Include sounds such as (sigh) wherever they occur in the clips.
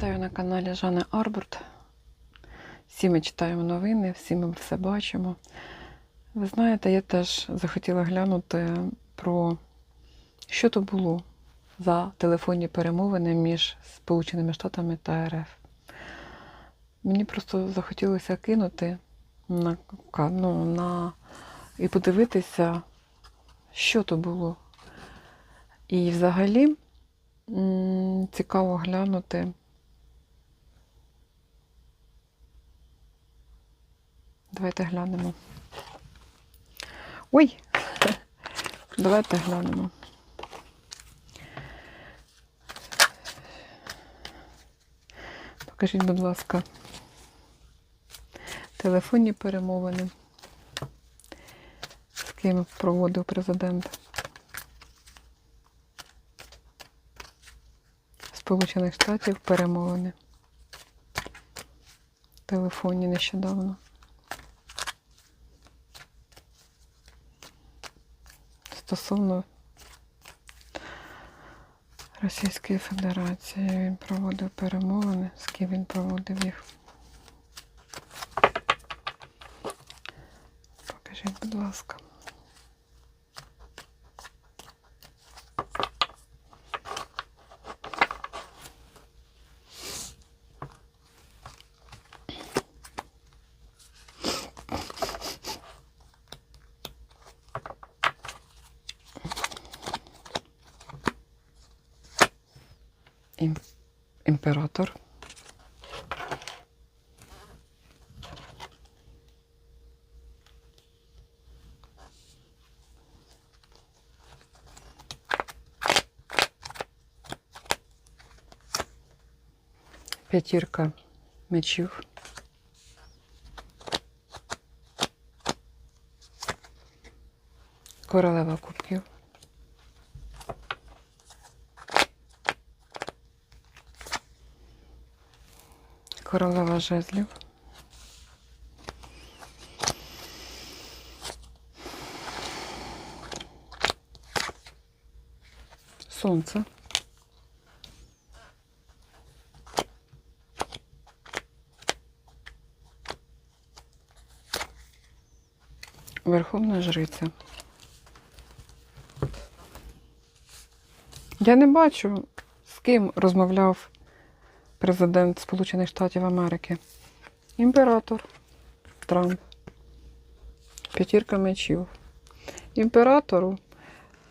Вітаю на каналі Жанни Арбурт. Всі ми читаємо новини, всі ми все бачимо. Ви знаєте, я теж захотіла глянути про що то було за телефонні перемовини між Сполученими Штатами та РФ. Мені просто захотілося кинути на, ну, на, і подивитися, що то було. І взагалі цікаво глянути. Давайте глянемо. Ой! (laughs) Давайте глянемо. Покажіть, будь ласка, телефонні перемовини, з ким проводив президент Сполучених Штатів перемовини. Телефонні нещодавно. Стосовно Російської Федерації він проводив перемовини, з ким він проводив їх. Покажіть, будь ласка. Імператор. П'ятірка мечів. Королева кубків. Королева жезлів. Сонце. Верховна жриця. Я не бачу, з ким розмовляв президент Сполучених Штатів Америки. Імператор Трамп. П'ятірка мечів. Імператору,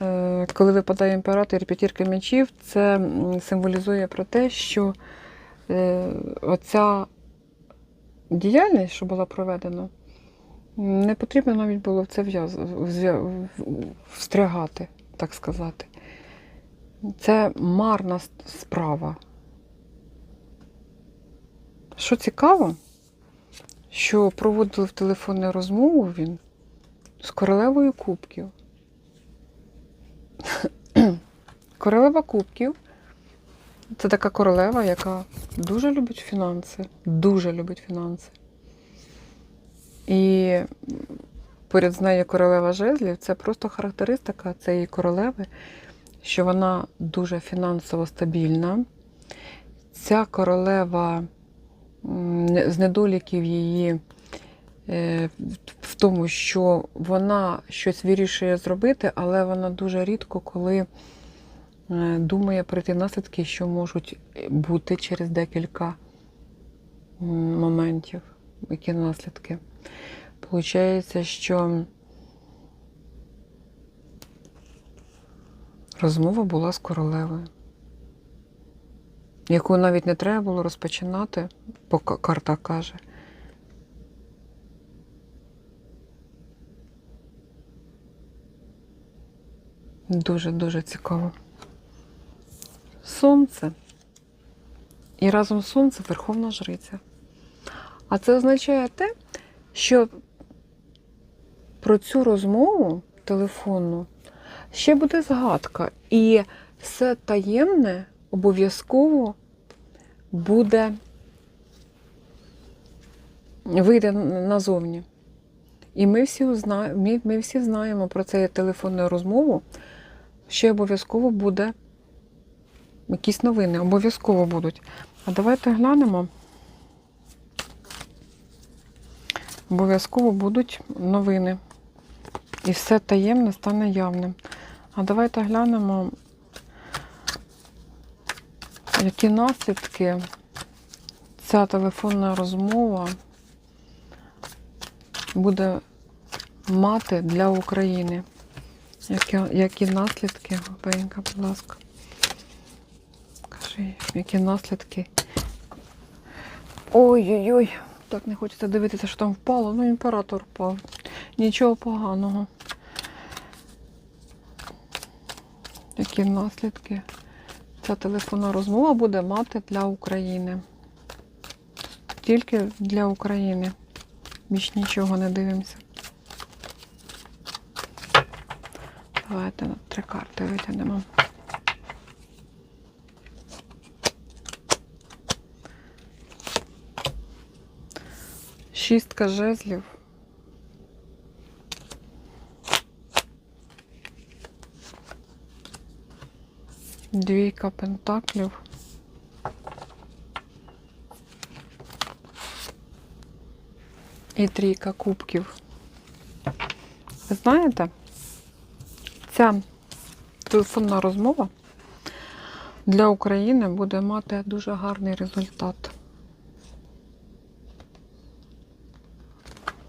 е, коли випадає імператор п'ятірка мечів, це символізує про те, що е, оця діяльність, що була проведена, не потрібно навіть було в це встрягати, так сказати. Це марна справа. Що цікаво, що проводив телефонну розмову він з королевою кубків. (clears throat) Королева кубків це така королева, яка дуже любить фінанси, дуже любить фінанси. І поряд з нею королева жезлів це просто характеристика цієї королеви, що вона дуже фінансово стабільна. Ця королева з недоліків її е, в тому, що вона щось вирішує зробити, але вона дуже рідко коли е, думає про ті наслідки, що можуть бути через декілька моментів. Які наслідки? Получається, що розмова була з королевою яку навіть не треба було розпочинати, бо карта каже. Дуже-дуже цікаво. Сонце. І разом з сонцем Верховна Жриця. А це означає те, що про цю розмову телефонну ще буде згадка. І все таємне обов'язково буде вийде назовні. І ми всі, ми, ми всі знаємо про цю телефонну розмову. Ще обов'язково буде якісь новини, обов'язково будуть. А давайте глянемо. Обов'язково будуть новини. І все таємне стане явним. А давайте глянемо, які наслідки ця телефонна розмова буде мати для України. Які, які наслідки, Бенька, будь ласка. Кажи, які наслідки. Ой-ой-ой. Так не хочеться дивитися, що там впало. Ну, імператор впав. Нічого поганого. Які наслідки ця телефонна розмова буде мати для України. Тільки для України. Більш нічого не дивимося. Давайте три карти витягнемо. Шістка жезлів. Двійка пентаклів. І трійка кубків. Ви знаєте, ця телефонна розмова для України буде мати дуже гарний результат.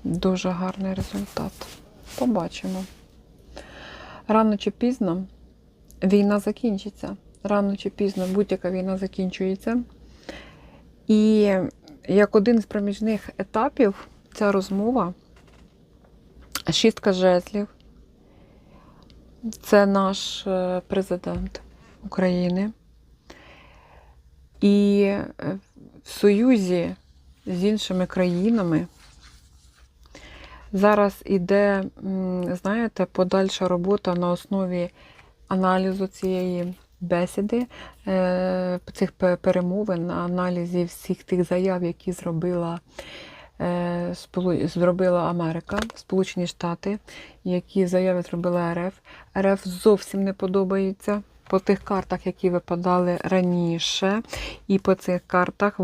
Дуже гарний результат. Побачимо. Рано чи пізно війна закінчиться. Рано чи пізно будь-яка війна закінчується. І як один з проміжних етапів ця розмова, шістка жезлів, це наш е, президент України. І е, в союзі з іншими країнами зараз іде, знаєте, подальша робота на основі аналізу цієї бесіди, е, цих пе- перемовин, аналізів всіх тих заяв, які зробила, е, зробила Америка, Сполучені Штати, які заяви зробила РФ. РФ зовсім не подобається по тих картах, які випадали раніше, і по цих картах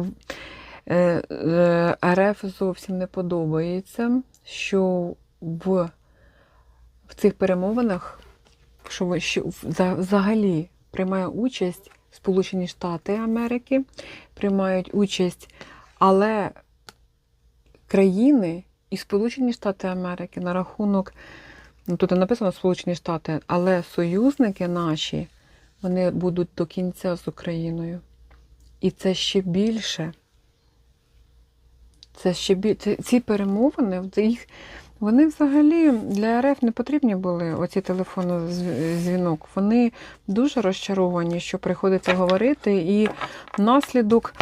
е, РФ зовсім не подобається, що в, в цих перемовинах що, взагалі приймає участь Сполучені Штати Америки, приймають участь, але країни і Сполучені Штати Америки на рахунок, ну тут не написано Сполучені Штати, але союзники наші, вони будуть до кінця з Україною. І це ще більше. Це ще більше. Ці перемовини, їх вони взагалі для РФ не потрібні були оці телефонний зв- дзвінок. Вони дуже розчаровані, що приходиться говорити, і внаслідок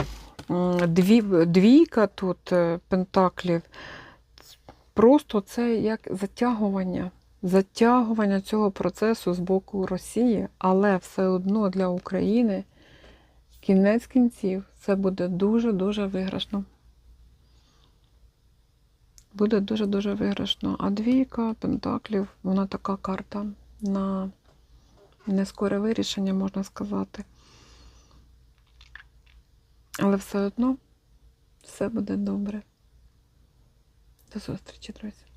дві, двійка тут е, пентаклів. Просто це як затягування. Затягування цього процесу з боку Росії, але все одно для України кінець кінців це буде дуже-дуже виграшно буде дуже-дуже виграшно. А двійка пентаклів, вона така карта на нескоре вирішення, можна сказати. Але все одно все буде добре. До зустрічі, друзі.